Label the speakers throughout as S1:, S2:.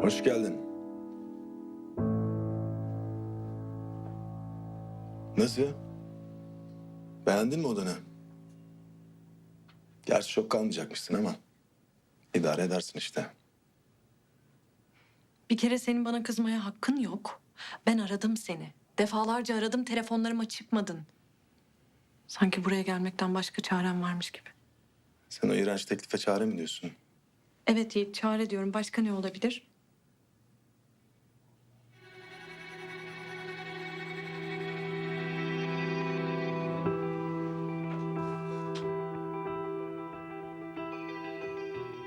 S1: Hoş geldin. Nasıl? Beğendin mi odanı? Gerçi çok kalmayacakmışsın ama idare edersin işte.
S2: Bir kere senin bana kızmaya hakkın yok. Ben aradım seni. Defalarca aradım telefonlarıma çıkmadın. Sanki buraya gelmekten başka çarem varmış gibi.
S1: Sen o iğrenç teklife çare mi diyorsun?
S2: Evet Yiğit çare diyorum. Başka ne olabilir?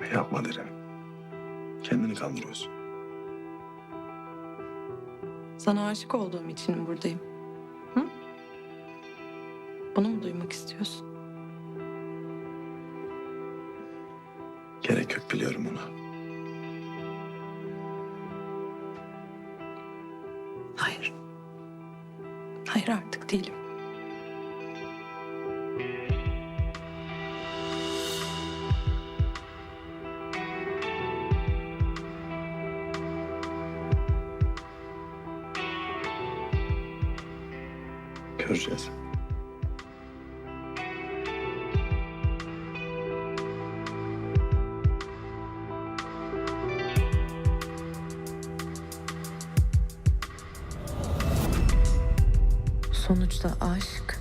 S1: Yapma derim. Kendini kandırıyorsun.
S2: Sana aşık olduğum için buradayım? Hı? Bunu mu duymak istiyorsun?
S1: Gerek yok biliyorum onu.
S2: Hayır. Hayır artık değilim.
S1: Göreceğiz.
S2: Sonuçta aşk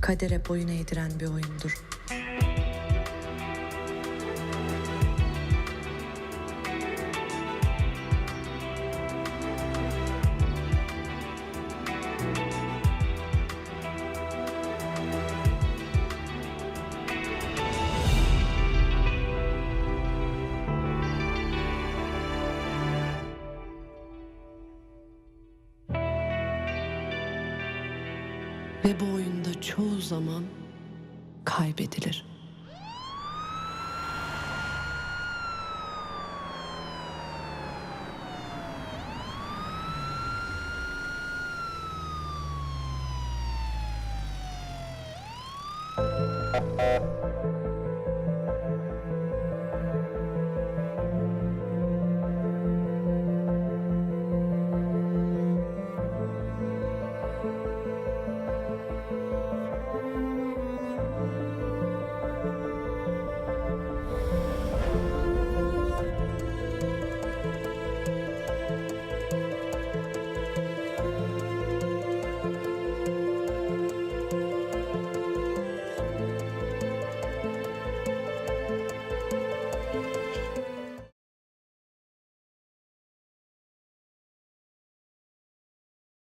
S2: kadere boyun eğdiren bir oyundur. Ve bu oyunda çoğu zaman kaybedilir.